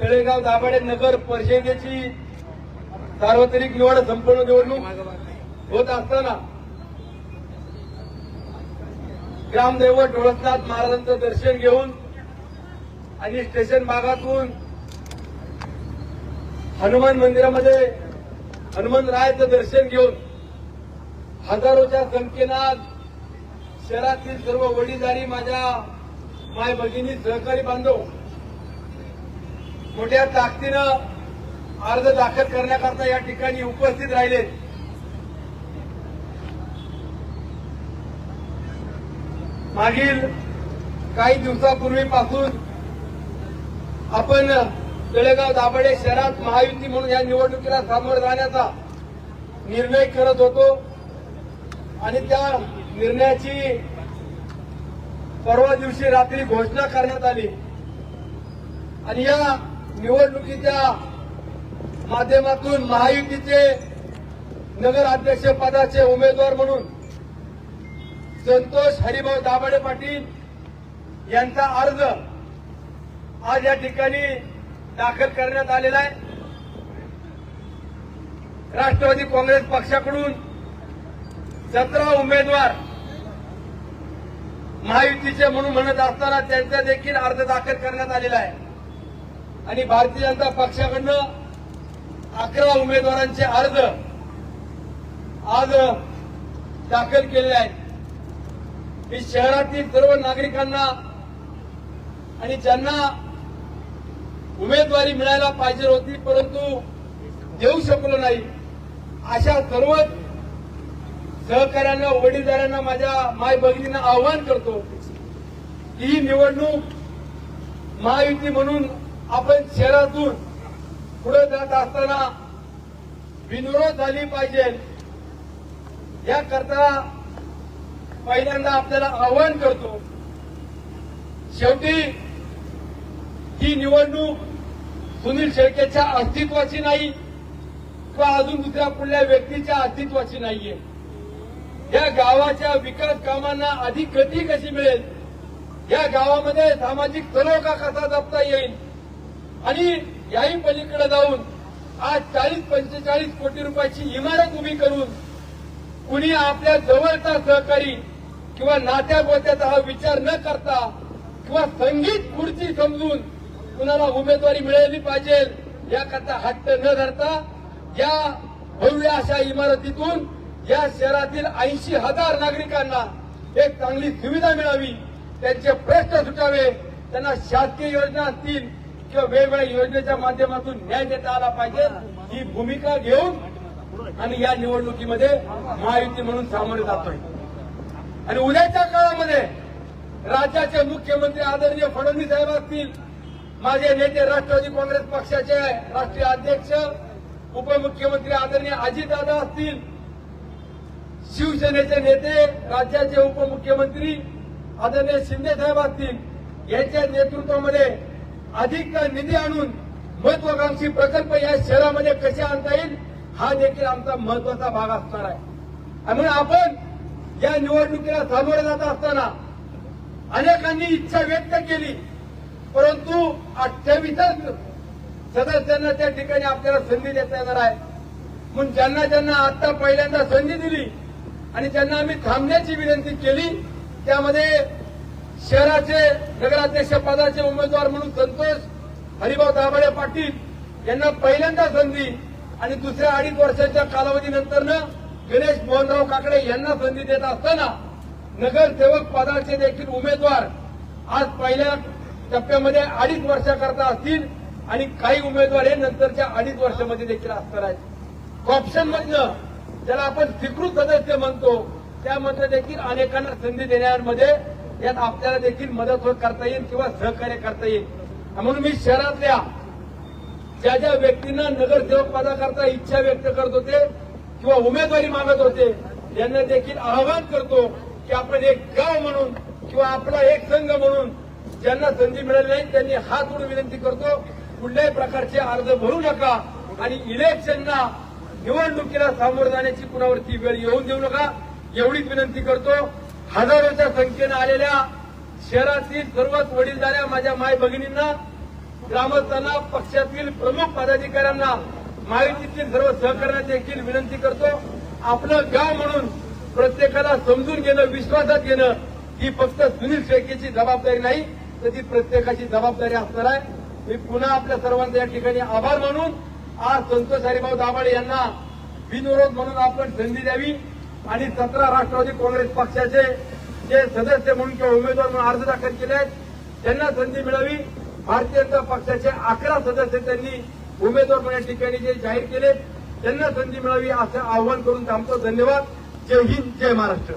तळेगाव दाभाडे नगर परिषदेची सार्वत्रिक निवड संपूर्ण निवडणूक होत असताना ग्रामदैवत डोळसनाथ महाराजांचं दर्शन घेऊन आणि स्टेशन भागातून हनुमान मंदिरामध्ये हनुमंतरायाचं दर्शन घेऊन हजारोच्या संख्येनं शहरातील सर्व वडीलधारी माझ्या माय भगिनी सहकारी बांधव मोठ्या ताकदीनं अर्ज दाखल करण्याकरता या ठिकाणी उपस्थित राहिले. मागील काही दिवसापूर्वीपासून आपण तळेगाव दाभाडे शहरात महायुती म्हणून या निवडणुकीला सामोरं जाण्याचा निर्णय करत होतो. आणि त्या निर्णयाची परवा दिवशी रात्री घोषणा करण्यात आली. आणि या निवडणुकीच्या माध्यमातून महायुतीचे नगराध्यक्ष पदाचे उमेदवार म्हणून संतोष हरिभाऊ दाभाडे पाटील यांचा अर्ज आज या ठिकाणी दाखल करण्यात आलेला आहे. राष्ट्रवादी काँग्रेस पक्षाकडून सतरा उमेदवार महायुतीचे म्हणून म्हणत असताना त्यांचा देखील अर्ज दाखल करण्यात आलेला आहे. आणि भारतीय जनता पक्षाकडनं अकरा उमेदवारांचे अर्ज आज दाखल केलेले आहेत. मी शहरातील सर्व नागरिकांना आणि ज्यांना उमेदवारी मिळायला पाहिजे होती परंतु देऊ शकलो नाही अशा सर्वच सहकाऱ्यांना वडीलधाऱ्यांना माझ्या माय भगिनींना आव्हान करतो की ही निवडणूक महायुती म्हणून आपण शहरातून पुढे जात असताना विनोद झाली पाहिजे. याकरता पहिल्यांदा आपल्याला आवाहन करतो. शेवटी ही निवडणूक सुनील शेळकेच्या अस्तित्वाची नाही किंवा अजून दुसऱ्या कुठल्या व्यक्तीच्या अस्तित्वाची नाहीये. या गावाच्या विकास कामांना अधिक गती कशी मिळेल? या गावामध्ये सामाजिक सलोखा कसा जपता येईल? आणि याही पलीकडे जाऊन आज चाळीस पंचेचाळीस कोटी रुपयाची इमारत उभी करून कुणी आपल्या जवळचा सहकारी किंवा नात्या गोत्याचा हा विचार न करता किंवा संगीत खुर्ची समजून कुणाला उमेदवारी मिळाली पाहिजे याकरता हट्ट न धरता या भव्य अशा इमारतीतून या शहरातील ऐंशी हजार नागरिकांना एक चांगली सुविधा मिळावी त्यांचे प्रश्न सुटावे त्यांना शासकीय योजना असतील किंवा वेगवेगळ्या योजनेच्या माध्यमातून न्याय देता आला पाहिजे ही भूमिका घेऊन आणि या निवडणुकीमध्ये महायुती म्हणून सामोरे जातोय. आणि उद्याच्या काळामध्ये राज्याचे मुख्यमंत्री आदरणीय फडणवीस साहेब असतील माझे नेते राष्ट्रवादी काँग्रेस पक्षाचे राष्ट्रीय अध्यक्ष उपमुख्यमंत्री आदरणीय अजितदादा असतील शिवसेनेचे नेते राज्याचे उपमुख्यमंत्री आदरणीय शिंदे साहेब असतील यांच्या नेतृत्वामध्ये अधिक निधी आणून महत्वाकांक्षी प्रकल्प या शहरामध्ये कसे आणता येईल हा देखील आमचा महत्त्वाचा भाग असणार आहे. म्हणून आपण या निवडणुकीला सामोरे जात असताना अनेकांनी इच्छा व्यक्त केली परंतु अठ्ठावीसच सदस्यांना त्या ठिकाणी आपल्याला संधी देता येणार आहे. म्हणून ज्यांना ज्यांना आता पहिल्यांदा संधी दिली आणि ज्यांना आम्ही थांबण्याची विनंती केली त्यामध्ये शहराचे नगराध्यक्ष पदाचे उमेदवार म्हणून संतोष हरिभाऊ दाभाडे पाटील यांना पहिल्यांदा संधी आणि दुसऱ्या अडीच वर्षाच्या कालावधीनंतरनं गणेश मोहनराव काकडे यांना संधी देत असताना नगरसेवक पदाचे देखील उमेदवार आज पहिल्या टप्प्यामध्ये अडीच वर्षाकरता असतील आणि काही उमेदवार हे नंतरच्या अडीच वर्षामध्ये देखील असणार आहेत. कॉप्शन मधनं ज्याला आपण स्वीकृत सदस्य म्हणतो त्यामध्ये देखील अनेकांना संधी देण्यामध्ये यात आपल्याला देखील मदत होत करता येईल किंवा सहकार्य करता येईल. म्हणून मी शहरातल्या ज्या ज्या व्यक्तींना नगरसेवक पदाकरता इच्छा व्यक्त करत होते किंवा उमेदवारी मागत होते यांना देखील आवाहन करतो की आपण एक गाव म्हणून किंवा आपला एक संघ म्हणून ज्यांना संधी मिळाली नाही त्यांनी हात उडून विनंती करतो कुठल्याही प्रकारचे अर्ज भरू नका आणि इलेक्शनला निवडणुकीला सामोरं जाण्याची कुणावरती वेळ येऊन देऊ नका एवढीच विनंती करतो. हजारोच्या संख्येनं आलेल्या शहरातील सर्वच वडीलधाऱ्या माझ्या माय भगिनींना ग्रामस्थांना पक्षातील प्रमुख पदाधिकाऱ्यांना माहितीतील सर्व सहकार्यांना देखील विनंती करतो. आपलं गाव म्हणून प्रत्येकाला समजून घेणं विश्वासात घेणं ही फक्त सुनील शेळकेची जबाबदारी नाही तर ती प्रत्येकाची जबाबदारी असणार आहे. मी पुन्हा आपल्या सर्वांचा या ठिकाणी आभार मानून आज संतोष हरिभाऊ दाभाडे यांना बिनविरोध म्हणून आपण संधी द्यावी. आणि सतरा राष्ट्रवादी काँग्रेस पक्षाचे जे सदस्य म्हणून किंवा उमेदवार म्हणून अर्ज दाखल केले आहेत त्यांना संधी मिळावी. भारतीय जनता पक्षाचे अकरा सदस्य त्यांनी उमेदवार म्हणून या ठिकाणी जे जाहीर केले त्यांना संधी मिळावी असं आवाहन करून थांबतो धन्यवाद. जय हिंद जय महाराष्ट्र.